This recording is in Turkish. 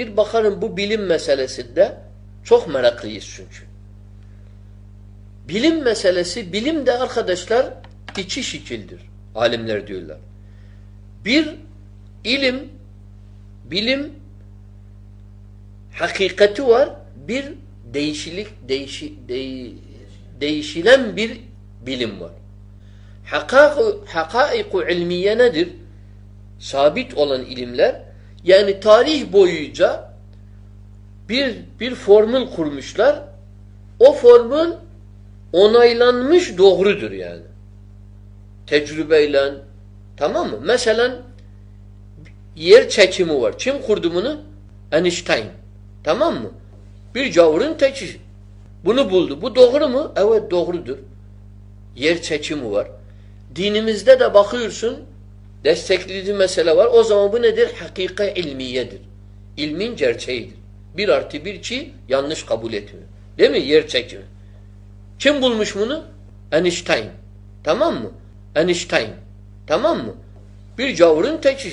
Bir bakarım bu bilim meselesinde çok meraklıyız çünkü. Bilim meselesi, bilim de arkadaşlar iki şekildir. Alimler diyorlar. Bir, ilim, bilim hakikati var. Bir değişilik, değişi, deği- değişilen bir bilim var. Hakaiku, ilmiye nedir? Sabit olan ilimler. Yani tarih boyunca bir bir formül kurmuşlar. O formül onaylanmış doğrudur yani. Tecrübeyle tamam mı? Mesela yer çekimi var. Kim kurdu bunu? Einstein. Tamam mı? Bir gavurun teki. Bunu buldu. Bu doğru mu? Evet doğrudur. Yer çekimi var. Dinimizde de bakıyorsun destekleyici mesele var. O zaman bu nedir? Hakika ilmiyedir. İlmin gerçeğidir. Bir artı bir ki yanlış kabul etmiyor. Değil mi? Yer çekimi. Kim bulmuş bunu? Einstein. Tamam mı? Einstein. Tamam mı? Bir gavurun teki.